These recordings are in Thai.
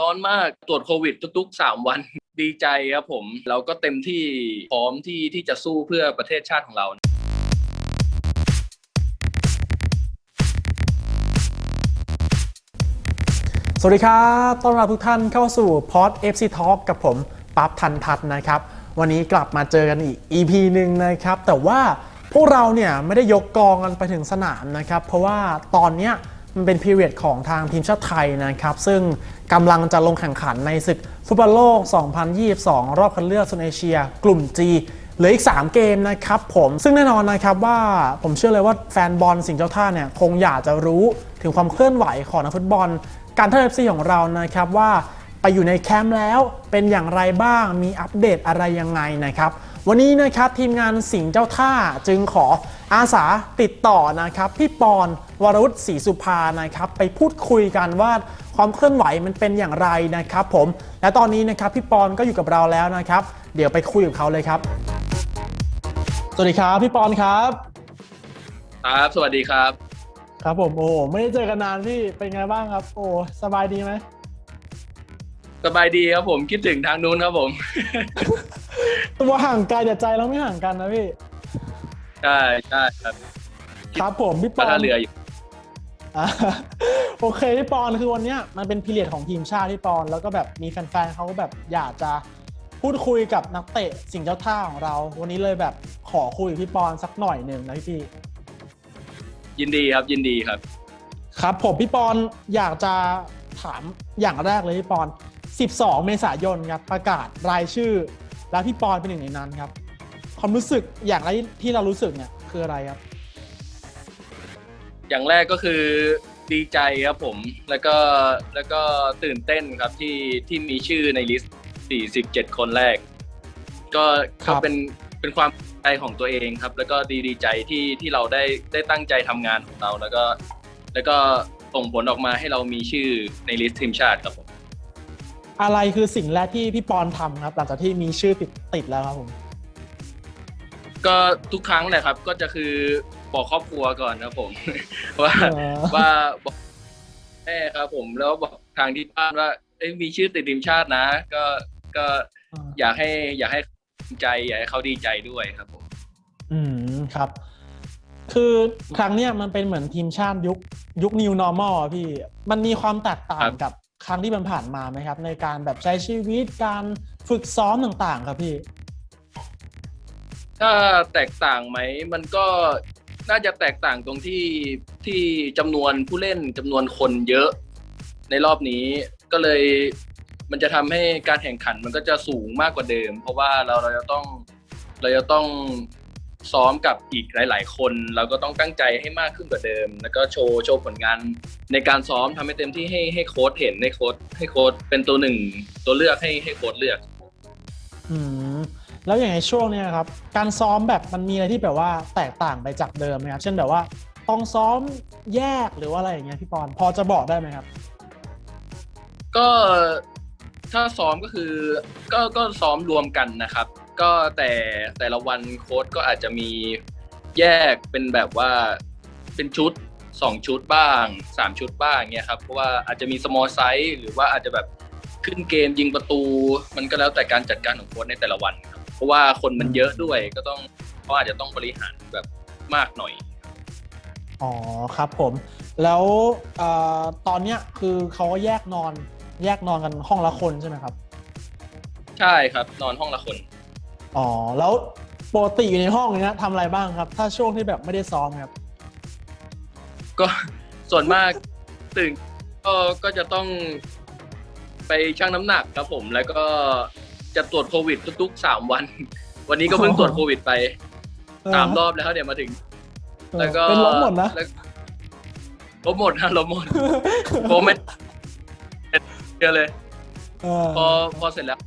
ร้อนมากตรวจโควิดทุกๆ 3 วันดีใจครับผม เราก็เต็มที่พร้อมที่ที่จะสู้เพื่อประเทศชาติของเราสวัสดีครับต้อนรับทุกท่านเข้าสู่พอด FC Talk กับผมปั๊บทันทัศน์นะครับ วันนี้กลับมาเจอกันอีก EP หนึ่งนะครับ แต่ว่าพวกเราเนี่ยไม่ได้ยกกองกันไปถึงสนามนะครับ เพราะว่าตอนเนี้ย มันเป็นพีเรียดของทางทีมชาติไทยนะครับ ซึ่งกำลังจะลงแข่งขันในศึกฟุตบอลโลก 2022 รอบคัดเลือกโซนเอเชีย กลุ่ม G เหลืออีก 3 เกมนะครับผมซึ่งแน่นอนนะครับว่าผมเชื่อเลยว่าแฟนบอลสิ่งเจ้าท่าเนี่ยคงอยากจะรู้ถึงความเคลื่อนไหวของนักฟุตบอล การท่าเอฟซีของเรานะครับว่าไปอยู่ในแคมป์แล้วเป็นอย่างไรบ้างมีอัปเดตอะไรยังไงนะครับ วันนี้นะครับทีมงานสิงห์เจ้าท่าจึงขออาสาติดต่อนะครับพี่ปอนวรวุฒิศรีสุภานะครับไปพูดคุยกันว่าความเคลื่อนไหวมันเป็นอย่างไรนะครับผมและตอนนี้นะครับพี่ปอนก็อยู่กับเราแล้วนะครับ เดี๋ยวไปคุยกับเขาเลยครับ สวัสดีครับพี่ปอนครับครับสวัสดีครับ ครับผมโอ้ไม่ได้เจอกันนานพี่เป็นไงบ้างครับ โอ้สบายดีไหมสบายดีครับผมคิดถึงทางนู้นครับผม ตัวห่างไกลแต่ใจเราไม่ห่างกันนะพี่ ใช่ใช่ครับ ครับผมพี่ปก็อนท่าเรืออยู่อ่าโอเคพี่ปอนคือวันเนี้ยมันเป็นพีเรียดของทีมชาติพี่ปอน แล้วก็แบบมีแฟนๆเขาแบบอยากจะพูดคุยกับนักเตะสิ่งเจ้าท่าของเรา วันนี้เลยแบบขอคุยกับพี่ปอนสักหน่อยหนึ่งนะพี่พี่ยินดีครับยินดีครับ ครับผมพี่ปอนอยากจะถามอย่างแรกเลยพี่ปอน 12 เมษายนครับประกาศรายชื่อ แล้วพี่ปอนเป็นหนึ่งในนั้นครับ ความรู้สึกอย่างแรกที่เรารู้สึกเนี่ยคืออะไรครับ อย่างแรกก็คือดีใจครับผม แล้วก็แล้วก็ตื่นเต้นครับที่ที่มีชื่อในลิสต์ 47 คนแรก ก็ครัก็บ เป็นเป็นความใจของตัวเองครับ แล้วก็ดีดีใจที่ที่เราได้ได้ตั้งใจทำงานของเรา แล้วก็ แล้วก็ส่งผลออกมาให้เรามีชื่อในลิสต์ทีมชาติครับผม อะไรคือสิ่งแรกที่พี่ปอนทำครับ หลังจากที่มีชื่อติดติดแล้วครับผม ก็ทุกครั้งแหละครับ ก็จะคือบอกครอบครัวก่อนครับผม ว่าอ๋อว่าบอกแม่ครับผมแล้วบอกทางที่บ้านว่าเอ้ยมีชื่อติดทีมชาตินะ ก็ก็อยากให้อยากให้ดีใจอยากให้เขาดีใจด้วยครับผม อืมครับ คือครั้งเนี้ยมันเป็นเหมือนทีมชาติยุคยุค new normal อะพี่ มันมีความแตกต่างครับ กับ ครั้งที่มันผ่านมาไหมครับ ในการแบบใช้ชีวิตการฝึกซ้อมต่างๆ ครับพี่ ถ้าแตกต่างไหม มันก็น่าจะแตกต่างตรงที่ที่จำนวนผู้เล่นจำนวนคนเยอะ ในรอบนี้ก็เลยมันจะทำให้การแข่งขันมันก็จะสูงมากกว่าเดิม เพราะว่าเราเราจะต้องเราจะต้อง ซ้อมกับอีกหลาย ๆ คน เราก็ต้องตั้งใจให้มากขึ้นกว่าเดิม แล้วก็โชว์โชว์ผลงานในการซ้อมทำให้เต็มที่ให้ให้โค้ชเห็นให้โค้ชให้โค้ชเป็นตัวหนึ่งตัวเลือกให้ให้โค้ชเลือก อืมแล้วอย่างในช่วงเนี้ยครับ การซ้อมแบบมันมีอะไรที่แบบว่าแตกต่างไปจากเดิมไหมครับเช่นแบบว่าต้องซ้อมแยกหรือว่าอะไรอย่างเงี้ยพี่ปอนพอจะบอกได้ไหมครับ ก็ถ้าซ้อมก็คือก็ก็ซ้อมรวมกันนะครับ ก็แต่แต่ละวันโค้ดก็อาจจะมีแยกเป็นแบบว่าเป็นชุดสองชุดบ้างสามชุดบ้างเงี้ยครับเพราะว่าอาจจะมี small size หรือว่าอาจจะแบบขึ้นเกมยิงประตู มันก็แล้วแต่การจัดการของโค้ดในแต่ละวันครับเพราะว่าคนมันเยอะด้วยก็ต้องเขาอาจจะต้องบริหารแบบมากหน่อย อ๋อครับผม แล้วเอ่อตอนเนี้ยคือเขาก็แยกนอนแยกนอนกันห้องละคนใช่ไหมครับ ใช่ครับนอนห้องละคน อ๋อ แล้วปกติอยู่ในห้องเนี้ยทำอะไรบ้างครับ ถ้าช่วงที่แบบไม่ได้ซ้อมครับ ก็ส่วนมากตื่นก็ก็จะต้องไปชั่งน้ำหนักครับผม แล้วก็จะตรวจโควิดทุกๆสามวัน วันนี้ก็เพิ่งอ๋อตรวจโควิดไปสามรอบแล้วเดี๋ยวมาถึง เออแล้วก็เป็นลบหมดนะแล้วลบหมดฮะลบหมดโคไม่เยอะเลย เออพอพอเสร็จแล้ว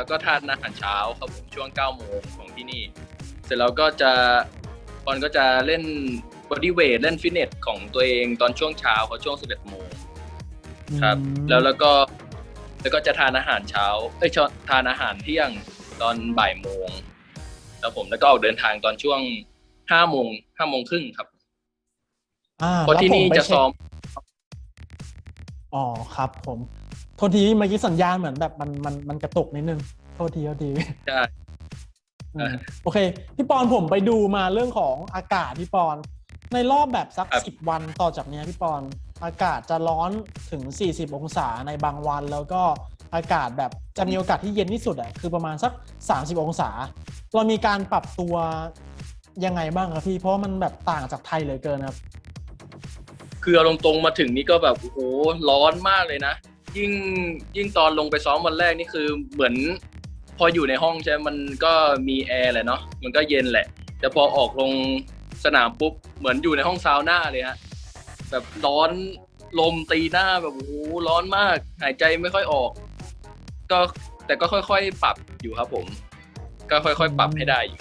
แล้วก็ทานอาหารเช้าครับผมช่วงเก้าโมงของที่นี่ เสร็จแล้วก็จะตอนก็จะเล่นบอดี้เวทเล่นฟิตเนสของตัวเองตอนช่วงเช้าเขาช่วงสิบเอ็ดโมงครับอืมแล้วแล้วก็แล้วก็จะทานอาหารเช้าเอ้ยชทานอาหารเที่ยงตอนบ่ายโมงแล้วผมแล้วก็ออกเดินทางตอนช่วงห้าโมงห้าโมงครึ่งครับอ่าเพราะที่นี่แล้วผมไปจะเช็คซ้อมอ๋อครับผม ทษทีเมื่อกี้สัญญาณเหมือนแบบมันมันมันกระตุกนิดนึง โทษทีโทษทีใช่อืมโอเค พี่ปอนผมไปดูมาเรื่องของอากาศพี่ปอน ในรอบแบบสักครับสิบวันต่อจากเนี้ยพี่ปอน อากาศจะร้อนถึง 40 องศาในบางวัน แล้วก็อากาศแบบจะมีโอกาสที่เย็นที่สุดอะคือประมาณสัก 30 องศา เรามีการปรับตัวยังไงบ้างครับพี่เพราะว่ามันแบบต่างจากไทยเหลือเกินครับ คือเอาตรงๆมาถึงนี่ก็แบบโอ้โหร้อนมากเลยนะ ยิ่งยิ่งตอนลงไปซ้อมวันแรกนี่คือเหมือน พออยู่ในห้องใช่ไหมมันก็มีแอร์แหละเนาะมันก็เย็นแหละ แต่พอออกลงสนามปุ๊บเหมือนอยู่ในห้องซาวน่าเลยฮะแบบร้อนลมตีหน้าแบบโอ้โหร้อนมาก หายใจไม่ค่อยออก ก็แต่ก็ค่อยๆ ปรับอยู่ครับผม ก็ค่อยๆ ปรับให้ได้อยู่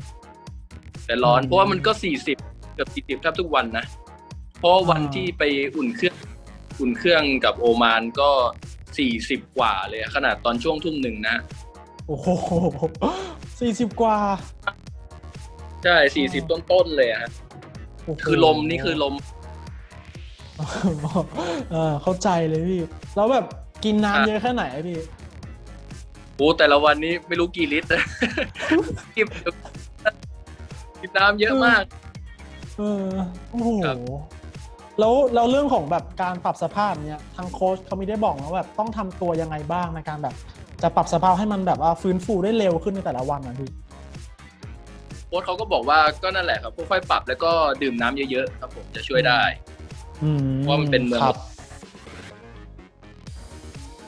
แต่ร้อนอืมเพราะว่ามันก็สี่สิบเกือบสี่สิบแทบทุกวันนะเพราะว่าวันอ่าที่ไปอุ่นเครื่องอุ่นเครื่องกับโอมานก็ สี่สิบกว่าเลยอะขนาดตอนช่วงทุ่มหนึ่งนะ โอ้โหสี่สิบกว่า ใช่สี่สิบต้นๆเลยอะฮะโอ้โหคือลมนี่คือลมเออเข้าใจเลยพี่ แล้วแบบกินอะน้ำเยอะแค่ไหนอะพี่โอ้แต่ละวันนี้ไม่รู้กี่ลิตรกินกินน้ำเยอะมาก เออโอ้โหครับ แล้วแล้วเรื่องของแบบการปรับสภาพเนี่ยทางโค้ชเขาไม่ได้บอกนะว่าแบบต้องทำตัวยังไงบ้างในการแบบจะปรับสภาพให้มันแบบว่าฟื้นฟูได้เร็วขึ้นในแต่ละวันนะพี่โค้ชเขาก็บอกว่าก็นั่นแหละครับค่อยๆปรับแล้วก็ดื่มน้ำเยอะๆครับผมจะช่วยได้ อืมว่ามันเป็นเมือง ครับ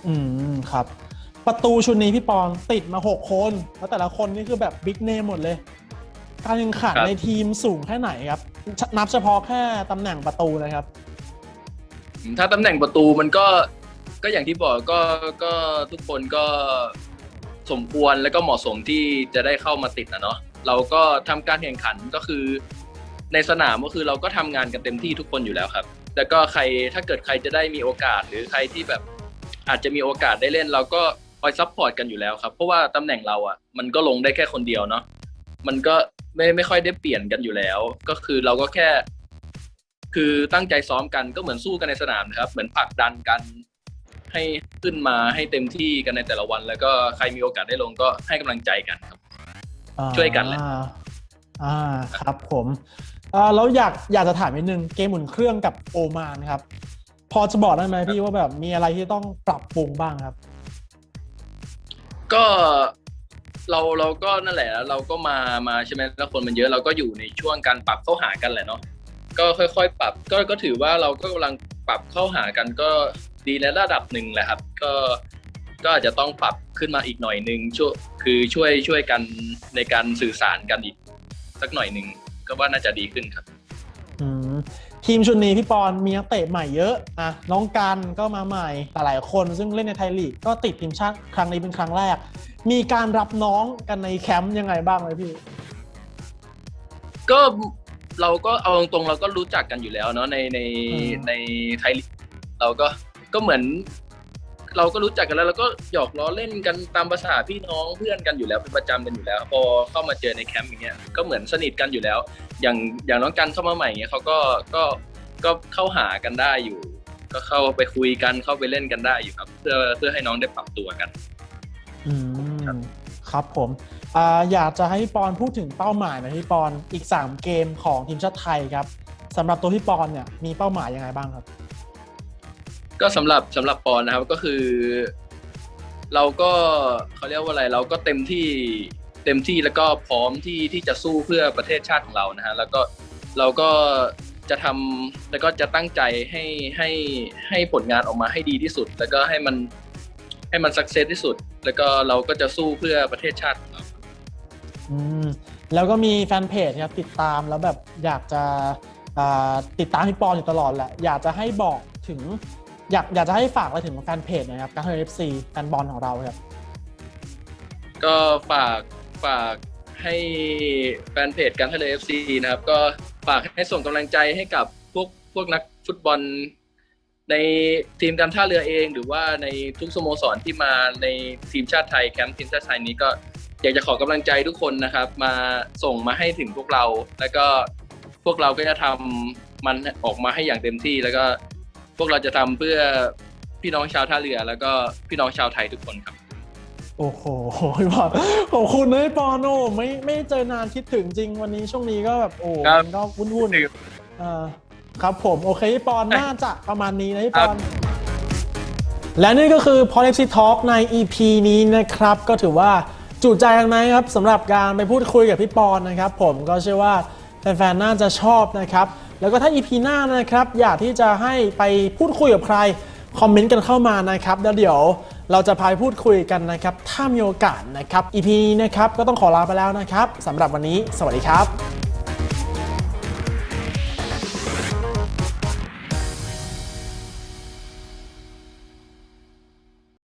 อืมครับ ประตูชุดนี้พี่ปอนติดมาหกคนแล้วแต่ละคนนี่คือแบบบิ๊กเนมหมดเลย การแข่งขันครับ ในทีมสูงแค่ไหนครับ นับเฉพาะแค่ตำแหน่งประตูเลยครับ ถ้าตำแหน่งประตูมันก็ก็อย่างที่บอกก็ก็ทุกคนก็สมควรแล้วก็เหมาะสมที่จะได้เข้ามาติดนะเนาะเราก็ทำการแข่งขันก็คือ ในสนามก็คือเราก็ทำงานกันเต็มที่ทุกคนอยู่แล้วครับ แล้วก็ใครถ้าเกิดใครจะได้มีโอกาสหรือใครที่แบบอาจจะมีโอกาสได้เล่น เราก็คอยซัพพอร์ตกันอยู่แล้วครับ เพราะว่าตำแหน่งเราอะมันก็ลงได้แค่คนเดียวเนาะมันก็ ไม่ไม่ค่อยได้เปลี่ยนกันอยู่แล้ว ก็คือเราก็แค่ คือตั้งใจซ้อมกันก็เหมือนสู้กันในสนามนะครับ เหมือนผลักดันกัน ให้ขึ้นมาให้เต็มที่กันในแต่ละวัน แล้วก็ใครมีโอกาสได้ลงก็ให้กำลังใจกันครับ ช่วยกันแหละอ่าอ่าครับผมอ่าแล้วอยากอยากจะถามนิดนึงเกมหมุนเครื่องกับโอมานครับ พอจะบอกได้ไหมพี่ว่าแบบมีอะไรที่ต้องปรับปรุงบ้างครับ ก็ เราเราก็นั่นแหละเราก็มามาใช่ไหมแล้วคนมันเยอะเราก็อยู่ในช่วงการปรับเข้าหากันแหละเนาะก็ค่อย ๆ ปรับก็ก็ถือว่าเราก็กำลังปรับเข้าหากันก็ดีในระดับหนึ่งแหละครับ ก็ก็อาจจะต้องปรับขึ้นมาอีกหน่อยหนึ่งช่วยคือช่วยช่วยกันในการสื่อสารกันอีก สักหน่อยหนึ่งก็ว่าน่าจะดีขึ้นครับอืมทีมชุดนี้พี่ปอนมีนักเตะใหม่เยอะอะน้องกันก็มาใหม่แต่หลายคนซึ่งเล่นในไทยลีกก็ติดทีมชาติครั้งนี้เป็นครั้งแรก มีการรับน้องกันในแคมป์ยังไงบ้างเลยพี่ ก็เราก็เอาตรงๆเราก็รู้จักกันอยู่แล้วเนาะในในอืม ในไทยลีกเราก็ก็เหมือน เราก็รู้จักกันแล้วเราก็หยอกล้อเล่นกันตามภาษาพี่น้องเพื่อนกันอยู่แล้วเป็นประจำกันอยู่แล้ว พอเข้ามาเจอในแคมป์อย่างเงี้ยก็เหมือนสนิทกันอยู่แล้ว อย่างอย่างน้องกันเข้ามาใหม่เงี้ยเขาก็ก็ก็เข้าหากันได้อยู่ ก็เข้าไปคุยกันเข้าไปเล่นกันได้อยู่ครับ เพื่อเพื่อให้น้องได้ปรับตัวกัน อืมครับผมออยากจะให้พี่ปอนพูดถึงเป้าหมายหนะพี่ปอนอีก 3 เกมของทีมชาติไทยครับสำหรับตัวพี่ปอนเนี่ยมีเป้าหมายยังไงบ้างครับ ก็สำหรับสำหรับปอนนะครับก็คือ เราก็เขาเรียกว่าอะไรเราก็เต็มที่เต็มที่แล้วก็พร้อมที่ที่จะสู้เพื่อประเทศชาติของเรานะฮะแล้วก็เราก็จะทำแล้วก็จะตั้งใจให้ให้ให้ผลงานออกมาให้ดีที่สุด แล้วก็ให้มัน ให้มันสักเซสที่สุด แล้วก็เราก็จะสู้เพื่อประเทศชาติของเราอืมแล้วก็มีแฟนเพจครับติดตามแล้วแบบอยากจะอ่าติดตามพี่ปอนอยู่ตลอดแหละ อยากจะให้บอกถึง อยากอยากจะให้ฝากอะไรถึงแฟนเพจหนะครับการเทเอฟซีแฟนบอลของเราครับ ก็ฝากฝากให้แฟนเพจการทะเล FC นะครับ ก็ฝากให้ส่งกำลังใจให้กับพวกพวกนักฟุตบอล ในทีมการท่าเรือเอง หรือว่าในทุกสโมสรที่มาในทีมชาติไทยแคมป์ทีมชาติไทยนี้ก็อยากจะขอกำลังใจทุกคนนะครับ มาส่งมาให้ถึงพวกเรา แล้วก็พวกเราก็จะทำมันออกมาให้อย่างเต็มที่ แล้วก็พวกเราจะทำเพื่อพี่น้องชาวท่าเรือ แล้วก็พี่น้องชาวไทยทุกคนครับ โอ้โหพี่ปอนขอบคุณนะพี่ปอนโอ้ไม่ไม่เจอนานคิดถึงจริงวันนี้ช่วงนี้ก็แบบโอ้ครับมันก็วุ่นๆอ่า ครับผมโอเคพี่ปอนน่าจะประมาณนี้นะพี่ปอน และนี่ก็คือ p o l i p s y Talk ใน EP นี้นะครับ ก็ถือว่าจุใจกันไหมครับสำหรับการไปพูดคุยกับพี่ปอนนะครับผมก็เชื่อว่าแฟนๆน่าจะชอบนะครับ แล้วก็ถ้า EP หน้านะครับ อยากที่จะให้ไปพูดคุยกับใคร คอมเมนต์กันเข้ามานะครับแล้วเดี๋ยวเราจะพาไปพูดคุยกันนะครับ ถ้ามีโอกาสนะครับ EP นี้นะครับก็ต้องขอลาไปแล้วนะครับสำหรับวันนี้ สวัสดีครับ